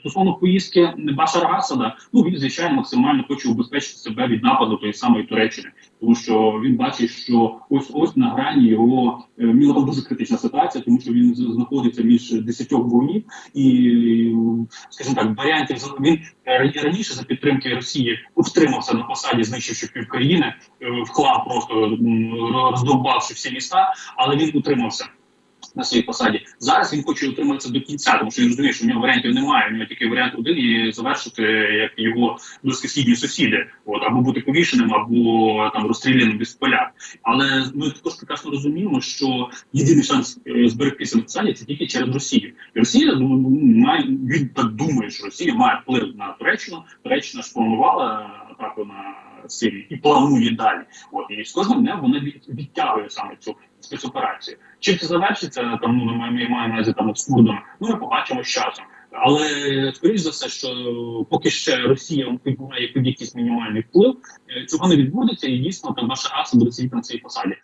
Стосовно поїздки Башара Асада, ну він звичайно максимально хоче убезпечити себе від нападу тої самої Туреччини, тому що він бачить, що ось ось на грані його е, в дуже критична ситуація, тому що він знаходиться між десятьох воїнів, і скажімо так, варіантів він е, раніше за підтримки Росії втримався на посаді, знищивши пів країни, е, вклав просто роздовбавши всі міста, але він утримався на своїй посаді. Зараз він хоче утриматися до кінця, тому що він розуміє, що в нього варіантів немає. У нього тільки варіант один і завершити як його близькосхідні сусіди, от або бути повішеним, або там розстріляним без поля. Але ми також прекрасно розуміємо, що єдиний шанс е, зберегтися на посаді це тільки через Росію. І Росія ну, має він так думає, що Росія має вплив на Туреччину. Туреччина ж атаку на Сирію і планує далі. От і з кожним днем вона від- відтягує саме цю спецоперацію. Чим це завершиться, там ну ми маємо на там з Курдом, ну ми побачимо з часом. Але скоріш за все, що поки ще Росія під якийсь мінімальний вплив, е, цього не відбудеться, і дійсно там ваша аса буде сидіти на цій посаді.